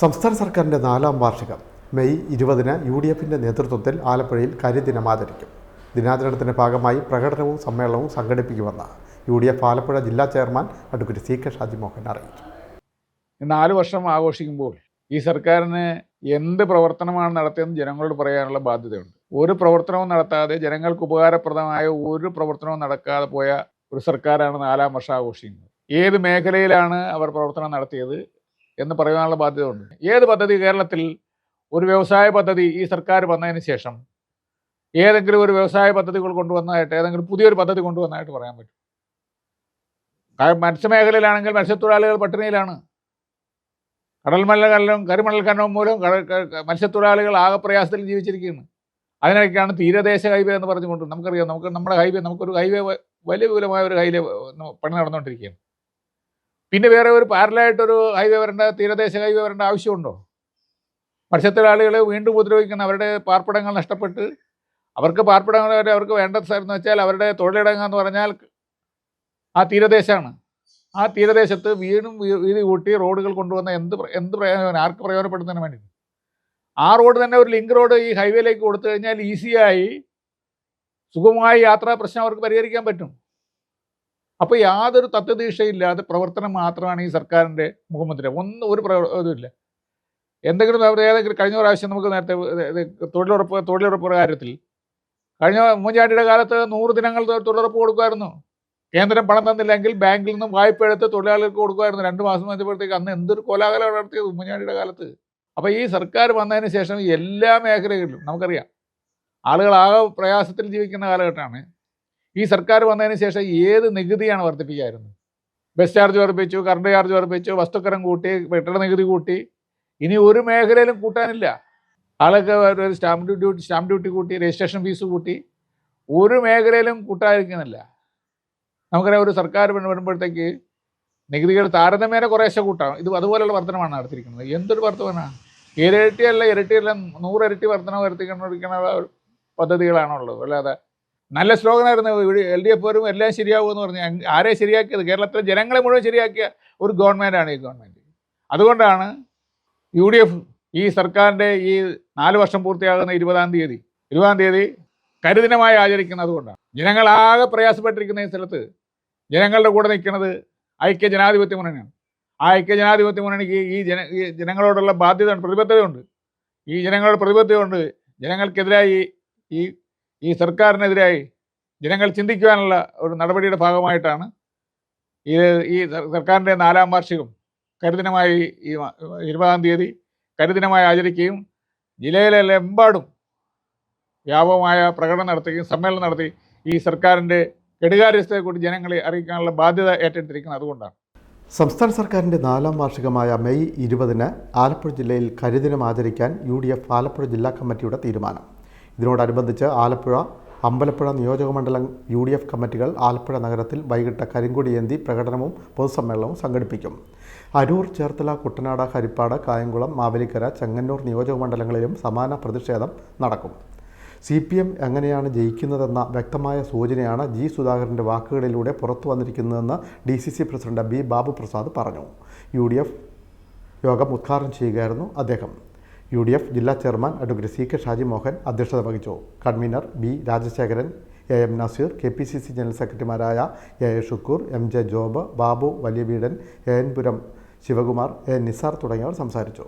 സംസ്ഥാന സർക്കാരിന്റെ നാലാം വാർഷികം മെയ് ഇരുപതിന് യു ഡി എഫിന്റെ നേതൃത്വത്തിൽ ആലപ്പുഴയിൽ കരിദിനം ആചരിക്കും. ദിനാചരണത്തിന്റെ ഭാഗമായി പ്രകടനവും സമ്മേളനവും സംഘടിപ്പിക്കുമെന്ന് യു ഡി എഫ് ആലപ്പുഴ ജില്ലാ chairman advocate C K Shajimohan അറിയിച്ചു. നാല് വർഷം ആഘോഷിക്കുമ്പോൾ ഈ സർക്കാരിന് എന്ത് പ്രവർത്തനമാണ് നടത്തിയതെന്ന് ജനങ്ങളോട് പറയാനുള്ള ബാധ്യതയുണ്ട്. ഒരു പ്രവർത്തനവും നടത്താതെ ജനങ്ങൾക്ക് ഉപകാരപ്രദമായ ഒരു പ്രവർത്തനവും നടക്കാതെ പോയ ഒരു സർക്കാരാണ് നാലാം വർഷം ആഘോഷിക്കുന്നത്. ഏത് മേഖലയിലാണ് അവർ പ്രവർത്തനം നടത്തിയത്? എന്ന് പറയാനുള്ള ബാധ്യതയുണ്ട്. ഏത് പദ്ധതി കേരളത്തിൽ ഒരു വ്യവസായ പദ്ധതി ഈ സർക്കാർ വന്നതിന് ശേഷം ഏതെങ്കിലും ഒരു വ്യവസായ പദ്ധതികൾ കൊണ്ടുവന്നതായിട്ട് ഏതെങ്കിലും പുതിയൊരു പദ്ധതി കൊണ്ടുവന്നതായിട്ട് പറയാൻ പറ്റും. കാരണം മത്സ്യമേഖലയിലാണെങ്കിൽ മത്സ്യത്തൊഴിലാളികൾ പട്ടിണിയിലാണ്. കടൽ കരിമണൽക്കണ്ണവും മൂലം മത്സ്യത്തൊഴിലാളികൾ ആകെ പ്രയാസത്തിൽ ജീവിച്ചിരിക്കുകയാണ്. അതിനൊക്കെയാണ് തീരദേശ ഹൈവേ എന്ന് പറഞ്ഞുകൊണ്ട് നമുക്കറിയാം നമുക്ക് നമ്മുടെ ഹൈവേ നമുക്കൊരു ഹൈവേ വലിയ വിപുലമായ ഒരു ഹൈവേ പണി നടന്നുകൊണ്ടിരിക്കുകയാണ്. പിന്നെ വേറെ ഒരു പാരലായിട്ടൊരു ഹൈവേ വരേണ്ട തീരദേശ ഹൈവേ വരേണ്ട ആവശ്യമുണ്ടോ? മത്സ്യത്തൊഴിലാളികളെ വീണ്ടും ഉപദ്രവിക്കുന്ന അവരുടെ പാർപ്പിടങ്ങൾ നഷ്ടപ്പെട്ട് അവർക്ക് പാർപ്പിടങ്ങൾ അവർക്ക് വേണ്ട സ്ഥലം എന്ന് വെച്ചാൽ അവരുടെ തൊഴിലിടങ്ങൾ എന്ന് പറഞ്ഞാൽ ആ തീരദേശമാണ് ആ തീരദേശത്ത് വീണ്ടും വീതി കൂട്ടി റോഡുകൾ കൊണ്ടുവന്ന എന്ത് എന്ത് പ്രയോജനം ആർക്ക് പ്രയോജനപ്പെടുന്നതിന് വേണ്ടി? ആ റോഡ് തന്നെ ഒരു ലിങ്ക് റോഡ് ഈ ഹൈവേയിലേക്ക് കൊടുത്തു കഴിഞ്ഞാൽ ഈസിയായി സുഖമായി യാത്രാ പ്രശ്നം അവർക്ക് പരിഹരിക്കാൻ പറ്റും. അപ്പോൾ യാതൊരു തത്വദീക്ഷയില്ലാതെ പ്രവർത്തനം മാത്രമാണ് ഈ സർക്കാരിന്റെ മുഖമന്ത്രി ഒന്നും ഒരു പ്രവർത്തനമില്ല എന്തെങ്കിലും ഏതെങ്കിലും കഴിഞ്ഞ പ്രാവശ്യം നമുക്ക് നേരത്തെ തൊഴിലുറപ്പ് തൊഴിലുറപ്പ് കാര്യത്തിൽ കഴിഞ്ഞ ഉമ്മൻചാണ്ടിയുടെ കാലത്ത് നൂറ് ദിനങ്ങൾ തൊഴിലുറപ്പ് കൊടുക്കുമായിരുന്നു. കേന്ദ്രം പണം തന്നില്ലെങ്കിൽ ബാങ്കിൽ നിന്നും വായ്പ എടുത്ത് തൊഴിലാളികൾക്ക് കൊടുക്കുമായിരുന്നു. രണ്ട് മാസം കഴിഞ്ഞപ്പോഴത്തേക്ക് അന്ന് എന്തൊരു കോലാഹലം നടത്തിയത് ഉമ്മൻചാണ്ടിയുടെ കാലത്ത്. അപ്പോൾ ഈ സർക്കാർ വന്നതിന് ശേഷം എല്ലാ മേഖലകളിലും നമുക്കറിയാം. ആളുകൾ ആകെ പ്രയാസത്തിൽ ജീവിക്കുന്ന കാലഘട്ടമാണ്. ഈ സർക്കാർ വന്നതിന് ശേഷം ഏത് നികുതിയാണ് വർദ്ധിപ്പിക്കായിരുന്നു? ബസ് ചാർജ് വർദ്ധിപ്പിച്ചു കറണ്ട് ചാർജ് വർദ്ധിപ്പിച്ചു വസ്തുക്കരം കൂട്ടി പെട്രോൾ നികുതി കൂട്ടി. ഇനി ഒരു മേഖലയിലും കൂട്ടാനില്ല. ആളൊക്കെ ഒരു സ്റ്റാമ്പ് ഡ്യൂട്ടി സ്റ്റാമ്പ് ഡ്യൂട്ടി കൂട്ടി രജിസ്ട്രേഷൻ ഫീസ് കൂട്ടി. ഒരു മേഖലയിലും കൂട്ടാതിരിക്കുന്നില്ല. നമുക്കറിയാം ഒരു സർക്കാർ വരും- വരുമ്പോഴത്തേക്ക് നികുതികൾ താരതമ്യേന കുറേശ്ശെ കൂട്ടാം. ഇത് അതുപോലെയുള്ള വർധനമാണ് നടത്തിയിരിക്കുന്നത്. എന്തൊരു വർധനമാണ് ഇരട്ടിയല്ല ഇരട്ടിയല്ല നൂറ് ഇരട്ടി വർധന വരുത്തിക്കൊണ്ടിരിക്കുന്ന പദ്ധതികളാണുള്ളത്. അല്ലാതെ നല്ല സ്ലോഗനായിരുന്നു എൽ ഡി എഫ് വരും എല്ലാം ശരിയാവുമെന്ന് പറഞ്ഞു. ആരെ ശരിയാക്കിയത്? കേരളത്തിലെ ജനങ്ങളെ മുഴുവൻ ശരിയാക്കിയ ഒരു ഗവൺമെന്റാണ് ഈ ഗവൺമെന്റ് അതുകൊണ്ടാണ് യു ഡി എഫ് ഈ സർക്കാരിന്റെ ഈ നാല് വർഷം പൂർത്തിയാകുന്ന ഇരുപതാം തീയതി ഇരുപതാം തീയതി കരുദിനമായി ആചരിക്കുന്നത് അതുകൊണ്ടാണ് ജനങ്ങളാകെ പ്രയാസപ്പെട്ടിരിക്കുന്ന ഈ സ്ഥലത്ത് ജനങ്ങളുടെ കൂടെ നിൽക്കുന്നത് ഐക്യ ജനാധിപത്യ മുന്നണിയാണ്. ആ ഐക്യ ജനാധിപത്യ മുന്നണിക്ക് ഈ ജന ഈ ജനങ്ങളോടുള്ള ബാധ്യതയുണ്ട് പ്രതിബദ്ധതയുണ്ട്. ഈ ജനങ്ങളുടെ പ്രതിബദ്ധതയുണ്ട്. ജനങ്ങൾക്കെതിരായി ഈ ഈ സർക്കാരിനെതിരായി ജനങ്ങൾ ചിന്തിക്കുവാനുള്ള ഒരു നടപടിയുടെ ഭാഗമായിട്ടാണ് ഈ ഈ സർ- സർക്കാരിന്റെ നാലാം വാർഷികം കരിദിനമായി ഈ ഇരുപതാം തീയതി കരിദിനമായി ആചരിക്കുകയും ജില്ലയിലെമ്പാടും വ്യാപകമായ പ്രകടനം നടത്തുകയും സമ്മേളനം നടത്തി ഈ സർക്കാരിന്റെ കെടുകാര്യസ്ഥയെക്കുറിച്ച് ജനങ്ങളെ അറിയിക്കാനുള്ള ബാധ്യത ഏറ്റെടുത്തിരിക്കുന്നത് അതുകൊണ്ടാണ്. സംസ്ഥാന സർക്കാരിന്റെ നാലാം വാർഷികമായ മെയ് ഇരുപതിന് ആലപ്പുഴ ജില്ലയിൽ കരിദിനം ആചരിക്കാൻ യു ഡി എഫ് ആലപ്പുഴ ജില്ലാ കമ്മിറ്റിയുടെ തീരുമാനം. ഇതിനോടനുബന്ധിച്ച് ആലപ്പുഴ അമ്പലപ്പുഴ നിയോജകമണ്ഡലം യു ഡി എഫ് കമ്മിറ്റികൾ ആലപ്പുഴ നഗരത്തിൽ വൈകിട്ട് കരിങ്കൊടി ഏന്തി പ്രകടനവും പൊതുസമ്മേളനവും സംഘടിപ്പിക്കും. അരൂർ ചേർത്തല കുട്ടനാട് ഹരിപ്പാട് കായംകുളം മാവേലിക്കര ചെങ്ങന്നൂർ നിയോജകമണ്ഡലങ്ങളിലും സമാന പ്രതിഷേധം നടക്കും. സി പി എം എങ്ങനെയാണ് ജയിക്കുന്നതെന്ന വ്യക്തമായ സൂചനയാണ് ജി സുധാകരന്റെ വാക്കുകളിലൂടെ പുറത്തു വന്നിരിക്കുന്നതെന്ന് D C C president B Babu Prasad പറഞ്ഞു. യു ഡി എഫ് യോഗം ഉദ്ഘാടനം ചെയ്യുകയായിരുന്നു അദ്ദേഹം. യു ഡി എഫ് ജില്ലാ chairman advocate C K Shaji Mohan അധ്യക്ഷത വഹിച്ചു. Convener B Rajasekharan A M Nazeer K P C C general സെക്രട്ടറിമാരായ A A Shukkoor M J Job Babu Valiyaveedan A N Puram Sivakumar A Nisar തുടങ്ങിയവർ സംസാരിച്ചു.